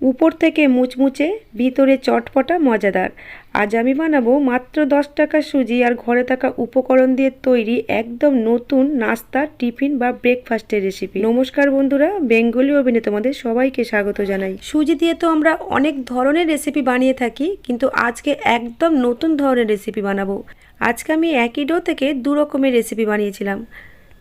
উপর থেকে মুচমুচে, ভিতরে চটপটা মজাদার। আজ আমি বানাবো মাত্র দশ টাকা সুজি আর ঘরে থাকা উপকরণ দিয়ে তৈরি একদম নতুন নাস্তা টিফিন বা ব্রেকফাস্টের রেসিপি নমস্কার বন্ধুরা, বেঙ্গলি ওভেনে তোমাদের সবাইকে স্বাগত জানাই। সুজি দিয়ে তো আমরা অনেক ধরনের রেসিপি বানিয়ে থাকি, কিন্তু আজকে একদম নতুন ধরনের রেসিপি বানাবো। আজকে আমি একই ডো থেকে দু রকমের রেসিপি বানিয়েছিলাম।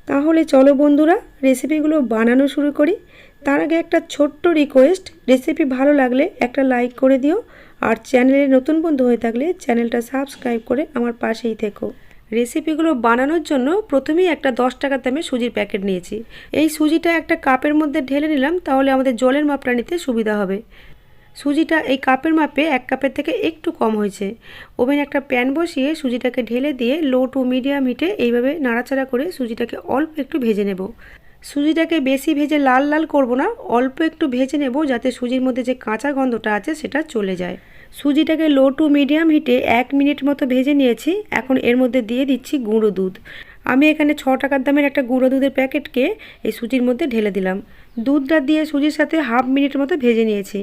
তাহলে চলো বন্ধুরা রেসিপিগুলো বানানো শুরু করি। তার আগে একটা ছোট্ট রিকোয়েস্ট রেসিপি ভালো লাগলে একটা লাইক করে দিও। আর চ্যানেলে নতুন বন্ধু হয়ে থাকলে চ্যানেলটা সাবস্ক্রাইব করে আমার পাশেই থেকো। রেসিপিগুলো বানানোর জন্য প্রথমেই একটা দশ টাকার দামে সুজির প্যাকেট নিয়েছি। এই সুজিটা একটা কাপের মধ্যে ঢেলে নিলাম, তাহলে আমাদের জলের মাপটা নিতে সুবিধা হবে। সুজিটা এই কাপের মাপে এক কাপের থেকে একটু কম হয়েছে। ওভেন একটা প্যান বসিয়ে সুজিটাকে ঢেলে দিয়ে লো টু মিডিয়াম হিটে এইভাবে নাড়াচাড়া করে সুজিটাকে অল্প একটু ভেজে নেব। সুজিটাকে বেশি ভেজে লাল লাল করব না, অল্প একটু ভেজে নেব যাতে সুজির মধ্যে যে কাঁচা গন্ধটা আছে সেটা চলে যায়। সুজিটাকে লো টু মিডিয়াম হিটে এক মিনিট মতো ভেজে নিয়েছি, এখন এর মধ্যে দিয়ে দিচ্ছি গুঁড়ো দুধ। আমি এখানে ছ টাকার দামের একটা গুঁড়ো দুধের প্যাকেটকে এই সুজির মধ্যে ঢেলে দিলাম। দুধটা দিয়ে সুজির সাথে হাফ মিনিট মতো ভেজে নিয়েছি।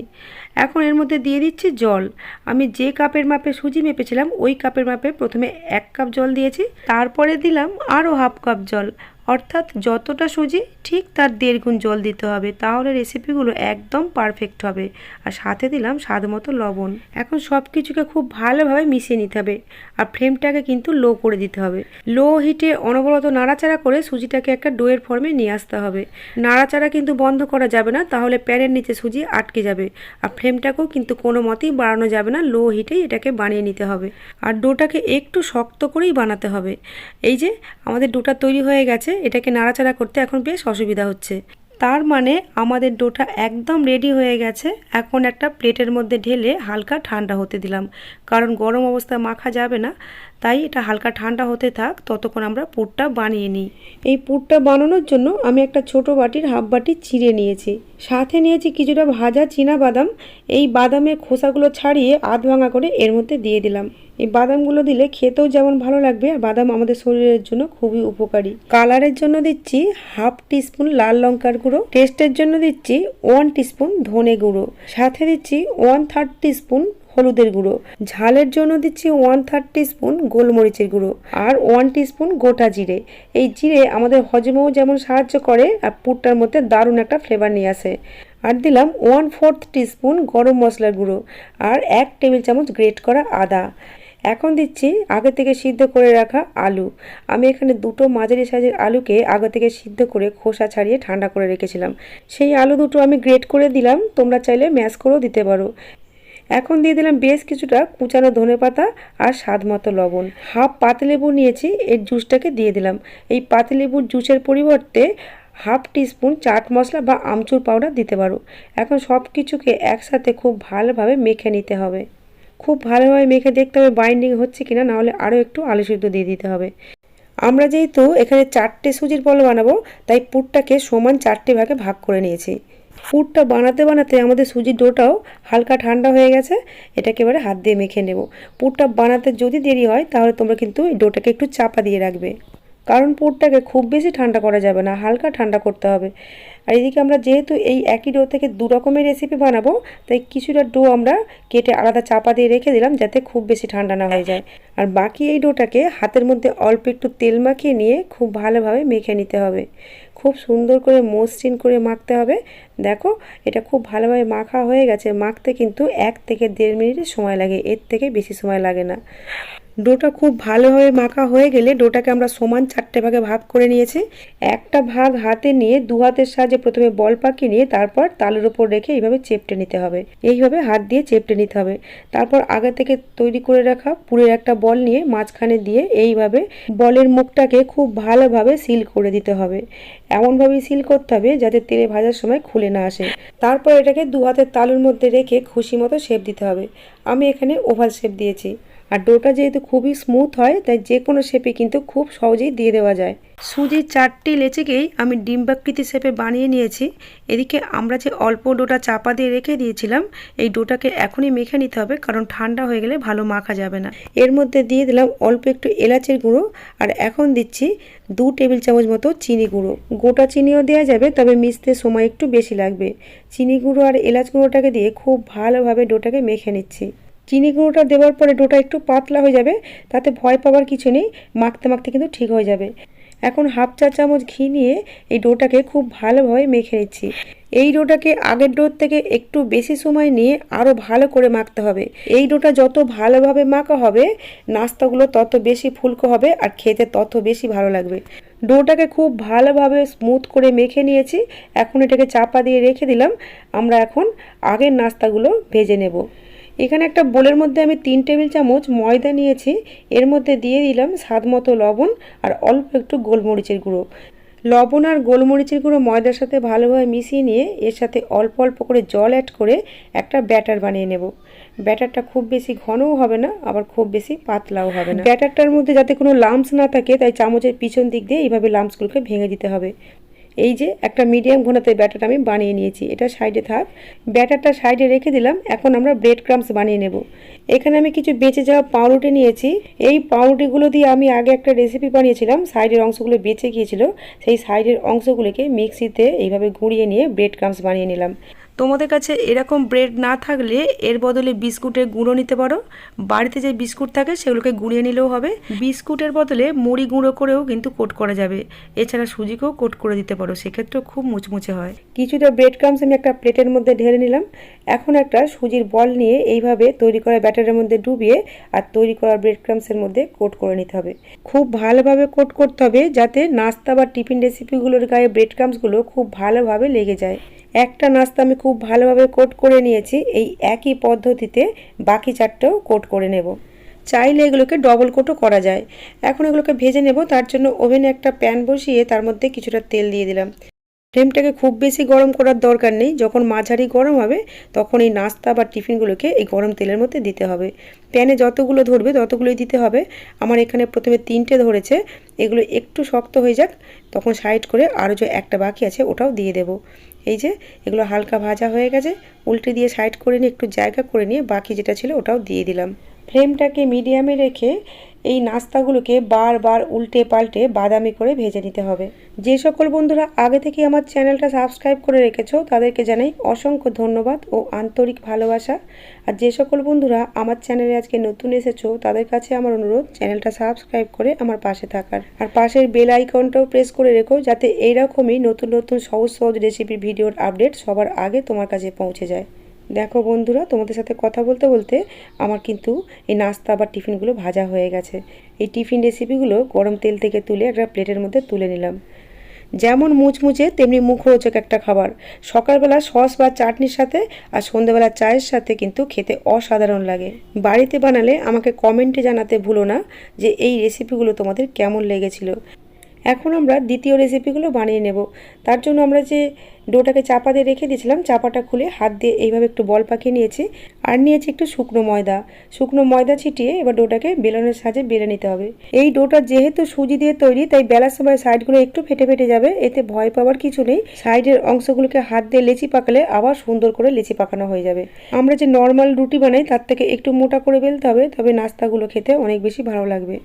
এখন এর মধ্যে দিয়ে দিচ্ছি জল। আমি যে কাপের মাপে সুজি মেপেছিলাম, ওই কাপের মাপে প্রথমে এক কাপ জল দিয়েছি, তারপরে দিলাম আরও হাফ কাপ জল। অর্থাৎ যতটা সুজি, ঠিক তার দেড় গুণ জল দিতে হবে। তাহলে রেসিপিগুলো একদম পারফেক্ট হবে। আর সাথে দিলাম স্বাদ মতো লবণ। এখন সব কিছুকে খুব ভালোভাবে মিশিয়ে নিতে হবে। আর ফ্লেমটাকে কিন্তু লো করে দিতে হবে। লো হিটে অনবরত নাড়াচাড়া করে সুজিটাকে একটা ডোয়ের ফর্মে নিয়ে আসতে হবে। নাড়াচাড়া কিন্তু বন্ধ করা যাবে না, তাহলে প্যানের নিচে সুজি আটকে যাবে। আর ফ্লেমটাকেও কিন্তু কোনো মতেই বাড়ানো যাবে না লো হিটেই এটাকে বানিয়ে নিতে হবে। আর ডোটাকে একটু শক্ত করেই বানাতে হবে। এই যে, আমাদের ডোটা তৈরি হয়ে গেছে। এটাকে নাড়াচাড়া করতে এখন বেশ অসুবিধা হচ্ছে। তার মানে আমাদের ডোটা একদম রেডি হয়ে গেছে। এখন একটা প্লেটের মধ্যে ঢেলে হালকা ঠান্ডা হতে দিলাম। কারণ গরম অবস্থায় মাখা যাবে না। তাই এটা হালকা ঠান্ডা হতে থাক, ততক্ষণ আমরা পুরটা বানিয়ে নিই। এই পুরটা বানানোর জন্য আমি একটা ছোট বাটির হাফ বাটি চিড়ে নিয়েছি। সাথে নিয়েছি কিছুটা ভাজা চীনা বাদাম এই বাদামের খোসাগুলো ছাড়িয়ে আধ ভাঙা করে এর মধ্যে দিয়ে দিলাম। এই বাদামগুলো দিলে খেতেও যেমন ভালো লাগবে, আর বাদাম আমাদের শরীরের জন্য খুবই উপকারী। কালারের জন্য দিচ্ছি হাফ টিস্পুন লাল লঙ্কার গুঁড়ো। টেস্টের জন্য দিচ্ছি ওয়ান টিস্পুন ধনে গুঁড়ো। সাথে দিচ্ছি ওয়ান থার্ড টিস্পুন হলুদের গুঁড়ো। ঝালের জন্য দিচ্ছি ওয়ান থার্ড টিস্পুন গোলমরিচের গুঁড়ো আর ওয়ান টিস্পুন গোটা জিরে। এই জিরে আমাদের হজমেও যেমন সাহায্য করে, আর পুরটার মধ্যে দারুণ একটা ফ্লেভার নিয়ে আসে। আর দিলাম ওয়ান ফোর্থ টিস্পুন গরম মশলার গুঁড়ো আর এক টেবিল চামচ গ্রেট করা আদা। এখন দিচ্ছি আগে থেকে সিদ্ধ করে রাখা আলু। আমি এখানে দুটো মাঝারি সাইজের আলুকে আগে থেকে সিদ্ধ করে খোসা ছাড়িয়ে ঠান্ডা করে রেখেছিলাম। সেই আলু দুটো আমি গ্রেট করে দিলাম, তোমরা চাইলে ম্যাশ করেও দিতে পারো। এখন দিয়ে দিলাম বেশ কিছুটা কুচানো ধনে পাতা আর স্বাদ মতো লবণ। হাফ পাতিলেবু নিয়েছি, এর জুসটাকে দিয়ে দিলাম। এই পাতিলেবুর জুসের পরিবর্তে হাফ টিস্পুন চাট মশলা বা আমচুর পাউডার দিতে পারো। এখন সব কিছুকে একসাথে খুব ভালোভাবে মেখে নিতে হবে। খুব ভালোভাবে মেখে দেখতে হবে বাইন্ডিং হচ্ছে কিনা, নাহলে আরও একটু আলু সিদ্ধ দিয়ে দিতে হবে। আমরা যেহেতু এখানে চারটে সুজির বল বানাবো, তাই পুরটাকে সমান চারটে ভাগে ভাগ করে নিয়েছি। পুরটা বানাতে বানাতে আমাদের সুজির ডোটাও হালকা ঠান্ডা হয়ে গেছে। এটাকে এবারে হাত দিয়ে মেখে নেব। পুরটা বানাতে যদি দেরি হয়, তাহলে তোমরা কিন্তু এই ডোটাকে একটু চাপা দিয়ে রাখবে। কারণ পুরটাকে খুব বেশি ঠান্ডা করা যাবে না, হালকা ঠান্ডা করতে হবে। আর এদিকে আমরা যেহেতু এই একই ডো থেকে দু রকমের রেসিপি বানাবো, তাই কিছুটা ডো আমরা কেটে আলাদা চাপা দিয়ে রেখে দিলাম যাতে খুব বেশি ঠান্ডা না হয়ে যায়। আর বাকি এই ডোটাকে হাতের মধ্যে অল্প একটু তেল মাখিয়ে নিয়ে খুব ভালোভাবে মেখে নিতে হবে। খুব সুন্দর করে মসৃণ করে মাখতে হবে। দেখো, এটা খুব ভালোভাবে মাখা হয়ে গেছে, মাখতে কিন্তু এক থেকে দেড় মিনিটের সময় লাগে, এর থেকে বেশি সময় লাগে না। ডোটা খুব ভালোভাবে মাখা হয়ে গেলে ডোটাকে আমরা সমান চারটে ভাগে ভাগ করে নিয়েছি। একটা ভাগ হাতে নিয়ে দু হাতের সাহায্যে প্রথমে বল পাকিয়ে নিয়ে তারপর তালের ওপর রেখে এইভাবে চেপটে নিতে হবে। এইভাবে হাত দিয়ে চেপটে নিতে হবে। তারপর আগে থেকে তৈরি করে রাখা পুরের একটা বল নিয়ে মাঝখানে দিয়ে এইভাবে বলের মুখটাকে খুব ভালোভাবে সিল করে দিতে হবে। এমনভাবে সিল করতে হবে যাতে তেলে ভাজার সময় খুলে না আসে। তারপর এটাকে দু হাতের তালুর মধ্যে রেখে খুশি মতো শেপ দিতে হবে। আমি এখানে ওভাল শেপ দিয়েছি। আর ডোটা যেহেতু খুবই স্মুথ হয়, তাই যে কোনো শেপে কিন্তু খুব সহজেই দিয়ে দেওয়া যায়। সুজির চারটি লেচেকেই আমি ডিম্বাকৃতি শেপে বানিয়ে নিয়েছি। এদিকে আমরা যে অল্প ডোটা চাপা দিয়ে রেখে দিয়েছিলাম, এই ডোটাকে এখনই মেখে নিতে হবে, কারণ ঠান্ডা হয়ে গেলে ভালো মাখা যাবে না। এর মধ্যে দিয়ে দিলাম অল্প একটু এলাচের গুঁড়ো, আর এখন দিচ্ছি দু টেবিল চামচ মতো চিনি গুঁড়ো। গোটা চিনিও দেওয়া যাবে, তবে মিশতে সময় একটু বেশি লাগবে। চিনি গুঁড়ো আর এলাচ গুঁড়োটাকে দিয়ে খুব ভালোভাবে ডোটাকে মেখে নিচ্ছি। চিনি গুঁড়োটা দেওয়ার পরে ডোটা একটু পাতলা হয়ে যাবে, তাতে ভয় পাওয়ার কিছু নেই, মাখতে মাখতে কিন্তু ঠিক হয়ে যাবে। এখন হাফ চা চামচ ঘি নিয়ে এই ডোটাকে খুব ভালোভাবে মেখে নিচ্ছি। এই ডোটাকে আগের ডোর থেকে একটু বেশি সময় নিয়ে আরও ভালো করে মাখতে হবে। এই ডোটা যত ভালোভাবে মাখা হবে, নাস্তাগুলো তত বেশি ফুলকো হবে আর খেতে তত বেশি ভালো লাগবে। ডোটাকে খুব ভালোভাবে স্মুথ করে মেখে নিয়েছি। এখন এটাকে চাপা দিয়ে রেখে দিলাম। আমরা এখন আগের নাস্তাগুলো ভেজে নেব। এখানে একটা বোলের মধ্যে আমি তিন টেবিল চামচ ময়দা নিয়েছি। এর মধ্যে দিয়ে দিলাম স্বাদ মতো লবণ আর অল্প একটু গোলমরিচের গুঁড়ো। লবণ আর গোলমরিচের গুঁড়ো ময়দার সাথে ভালোভাবে মিশিয়ে নিয়ে এর সাথে অল্প অল্প করে জল অ্যাড করে একটা ব্যাটার বানিয়ে নেব। ব্যাটারটা খুব বেশি ঘনও হবে না, আবার খুব বেশি পাতলাও হবে না। ব্যাটারটার মধ্যে যাতে কোনো লাম্পস না থাকে, তাই চামচের পিছন দিক দিয়ে এইভাবে লাম্পসগুলোকে ভেঙে দিতে হবে। এই যে একটা মিডিয়াম ঘোনাতে ব্যাটারটা আমি বানিয়ে নিয়েছি, এটা সাইডে থাক। ব্যাটারটা সাইডে রেখে দিলাম, এখন আমরা ব্রেড ক্রামস বানিয়ে নেব। এখানে আমি কিছু বেঁচে যাওয়া পাউরুটি নিয়েছি। এই পাউরুটিগুলো দিয়ে আমি আগে একটা রেসিপি বানিয়েছিলাম সাইডের অংশগুলো বেঁচে গিয়েছিল, সেই সাইডের অংশগুলোকে মিক্সিতে এইভাবে গুঁড়িয়ে নিয়ে ব্রেড ক্রামস বানিয়ে নিলাম। তোমাদের কাছে এরকম ব্রেড না থাকলে এর বদলে বিস্কুটের গুঁড়ো নিতে পারো। বাড়িতে যে বিস্কুট থাকে সেগুলোকে গুঁড়িয়ে নিলেও হবে। বিস্কুটের বদলে মুড়ি গুঁড়ো করেও কিন্তু কোট করা যাবে। এছাড়া সুজিকেও কোট করে দিতে পারো, সেক্ষেত্রেও খুব মুচমুচে হয়। কিছুটা ব্রেড ক্রামস আমি একটা প্লেটের মধ্যে ঢেলে নিলাম। এখন একটা সুজির বল নিয়ে এইভাবে তৈরি করা ব্যাটারের মধ্যে ডুবিয়ে আর তৈরি করা ব্রেড ক্রামসের মধ্যে কোট করে নিতে হবে। খুব ভালোভাবে কোট করতে হবে যাতে নাস্তা বা টিফিন রেসিপিগুলোর গায়ে ব্রেড ক্রামসগুলো খুব ভালোভাবে লেগে যায়। একটা নাস্তা আমি খুব ভালোভাবে কোট করে নিয়েছি, এই একই পদ্ধতিতে বাকি চারটেও কোট করে নেব। চাইলে এগুলোকে ডবল কোটও করা যায়। এখন এগুলোকে ভেজে নেব, তার জন্য ওভেনে একটা প্যান বসিয়ে তার মধ্যে কিছুটা তেল দিয়ে দিলাম। ফ্লেমটাকে খুব বেশি গরম করার দরকার নেই, যখন মাঝারি গরম হবে, তখন এই নাস্তা বা টিফিনগুলোকে এই গরম তেলের মধ্যে দিতে হবে। প্যানে যতগুলো ধরবে, ততগুলোই দিতে হবে। আমার এখানে প্রথমে তিনটে ধরেছে, এগুলো একটু শক্ত হয়ে যাক, তখন সাইড করে আরও যে একটা বাকি আছে, ওটাও দিয়ে দেব। এই যে, এগুলো হালকা ভাজা হয়ে গেছে। উল্টে দিয়ে সাইড করে নিয়ে, একটু জায়গা করে নিয়ে বাকি যেটা ছিল ওটাও দিয়ে দিলাম। ফ্লেমটাকে মিডিয়ামে রেখে এই নাস্তাগুলোকে বারবার উল্টে পাল্টে বাদামি করে ভেজে নিতে হবে। যে সকল বন্ধুরা আগে থেকে আমার চ্যানেলটা সাবস্ক্রাইব করে রেখেছো, তাদেরকে জানাই অসংখ্য ধন্যবাদ ও আন্তরিক ভালোবাসা। আর যে সকল বন্ধুরা আমার চ্যানেলে আজকে নতুন এসেছ, তাদের কাছে আমার অনুরোধ, চ্যানেলটা সাবস্ক্রাইব করে আমার পাশে থাকার। আর পাশের বেল আইকনটাও প্রেস করে রেখো, যাতে এইরকমই নতুন নতুন সহজ সহজ রেসিপির ভিডিওর আপডেট সবার আগে তোমার কাছে পৌঁছে যায়। দেখো বন্ধুরা, তোমাদের সাথে কথা বলতে বলতে আমার কিন্তু এই নাস্তা বা টিফিনগুলো ভাজা হয়ে গেছে। এই টিফিন রেসিপিগুলো গরম তেল থেকে তুলে একটা প্লেটের মধ্যে তুলে নিলাম। যেমন মুচমুচে, তেমনি মুখরোচক একটা খাবার। সকালবেলা সস বা চাটনির সাথে আর সন্ধ্যেবেলা চায়ের সাথে কিন্তু খেতে অসাধারণ লাগে। বাড়িতে বানালে আমাকে কমেন্টে জানাতে ভুলো না যে এই রেসিপিগুলো তোমাদের কেমন লেগেছিল। এখন আমরা দ্বিতীয় রেসিপিগুলো বানিয়ে নেব। তার জন্য আমরা যে ডোটাকে চাপা দিয়ে রেখে দিয়েছিলাম, চাপাটা খুলে হাত দিয়ে এইভাবে একটু বল পাকিয়ে নিয়েছি আর নিয়েছি একটু শুকনো ময়দা। শুকনো ময়দা ছিটিয়ে এবার ডোটাকে বেলনের সাহায্যে বেলে নিতে হবে। এই ডোটা যেহেতু সুজি দিয়ে তৈরি, তাই বেলার সময় সাইডগুলো একটু ফেটে ফেটে যাবে। এতে ভয় পাওয়ার কিছু নেই। সাইডের অংশগুলোকে হাত দিয়ে লেচি পাকালে আবার সুন্দর করে লেচি পাকানো হয়ে যাবে। আমরা যে নর্মাল রুটি বানাই, তার থেকে একটু মোটা করে বেলতে হবে, তবে নাস্তাগুলো খেতে অনেক বেশি ভালো লাগবে।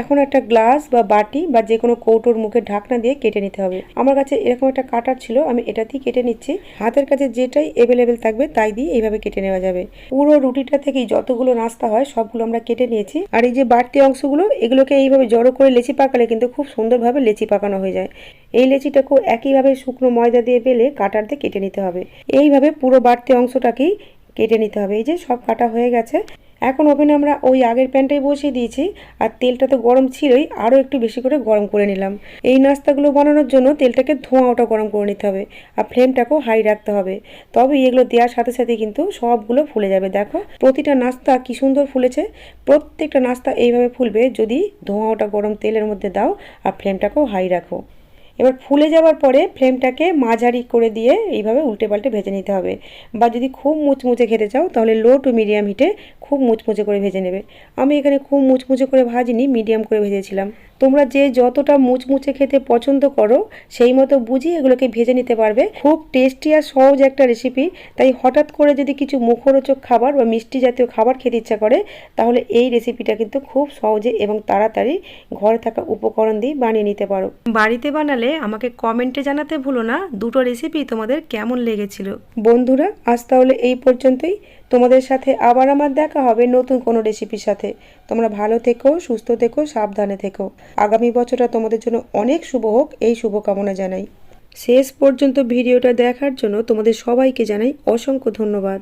এখন একটা গ্লাস বা বাটি বা যে কোনো কৌটোর মুখে ঢাকনা দিয়ে কেটে নিতে হবে। আমার কাছে এরকম একটা কাটার ছিল, আমি এটাতেই কেটে নিচ্ছি। হাতের কাছে যেটাই অ্যাভেলেবেল থাকবে, তাই দিয়ে এইভাবে কেটে নেওয়া যাবে। পুরো রুটিটা থেকেই যতগুলো নাস্তা হয়, সবগুলো আমরা কেটে নিয়েছি। আর এই যে বাড়তি অংশগুলো, এগুলোকে এইভাবে জড়ো করে লেচি পাকালে কিন্তু খুব সুন্দরভাবে লেচি পাকানো হয়ে যায়। এই লেচিটাকেও একইভাবে শুকনো ময়দা দিয়ে বেলে কাটার দিয়ে কেটে নিতে হবে। এইভাবে পুরো বাড়তি অংশটাকেই কেটে নিতে হবে। এই যে সব কাটা হয়ে গেছে এখন ওভেনে আমরা ওই আগের প্যানটাই বসিয়ে দিয়েছি, আর তেলটা তো গরম ছিলই, আরও একটু বেশি করে গরম করে নিলাম। এই নাস্তাগুলো বানানোর জন্য তেলটাকে ধোঁয়া ওটা গরম করে নিতে হবে, আর ফ্লেমটাকেও হাই রাখতে হবে। তবে এগুলো দেওয়ার সাথে সাথে কিন্তু সবগুলো ফুলে যাবে। দেখো, প্রতিটা নাস্তা কি সুন্দর ফুলেছে। প্রত্যেকটা নাস্তা এইভাবে ফুলবে, যদি ধোঁয়া ওটা গরম তেলের মধ্যে দাও, আর ফ্লেমটাকেও হাই রাখো। এবার ফুলে যাওয়ার পরে ফ্লেমটাকে মাঝারি করে দিয়ে এইভাবে উল্টে পাল্টে ভেজে নিতে হবে। বা যদি খুব মুচমুচে খেতে চাও, তাহলে লো টু মিডিয়াম হিটে খুব মুচমুচে করে ভেজে নেবে। আমি এখানে খুব মুচমুচে করে ভাজিনি মিডিয়াম করে ভেজেছিলাম। তোমরা যে যতটা মুচমুচে খেতে পছন্দ করো, সেই মতো বুঝি এগুলোকে ভেজে নিতে পারবে। খুব টেস্টি আর সহজ একটা রেসিপি তাই হঠাৎ করে যদি কিছু মুখরোচক খাবার বা মিষ্টি জাতীয় খাবার খেতে ইচ্ছা করে, তাহলে এই রেসিপিটা কিন্তু খুব সহজে এবং তাড়াতাড়ি ঘরে থাকা উপকরণ দিয়ে বানিয়ে নিতে পারো। বাড়িতে বানালে আমাকে কমেন্টে জানাতে ভুলো না, দুটো রেসিপি তোমাদের কেমন লেগেছিল। বন্ধুরা, আজ তাহলে এই পর্যন্তই। তোমাদের সাথে আবার আমার দেখা হবে নতুন কোনো রেসিপির সাথে। তোমরা ভালো থেকো, সুস্থ থেকো, সাবধানে থেকো। আগামী বছরটা তোমাদের জন্য অনেক শুভ হোক, এই শুভকামনা জানাই। শেষ পর্যন্ত ভিডিওটা দেখার জন্য তোমাদের সবাইকে জানাই অসংখ্য ধন্যবাদ।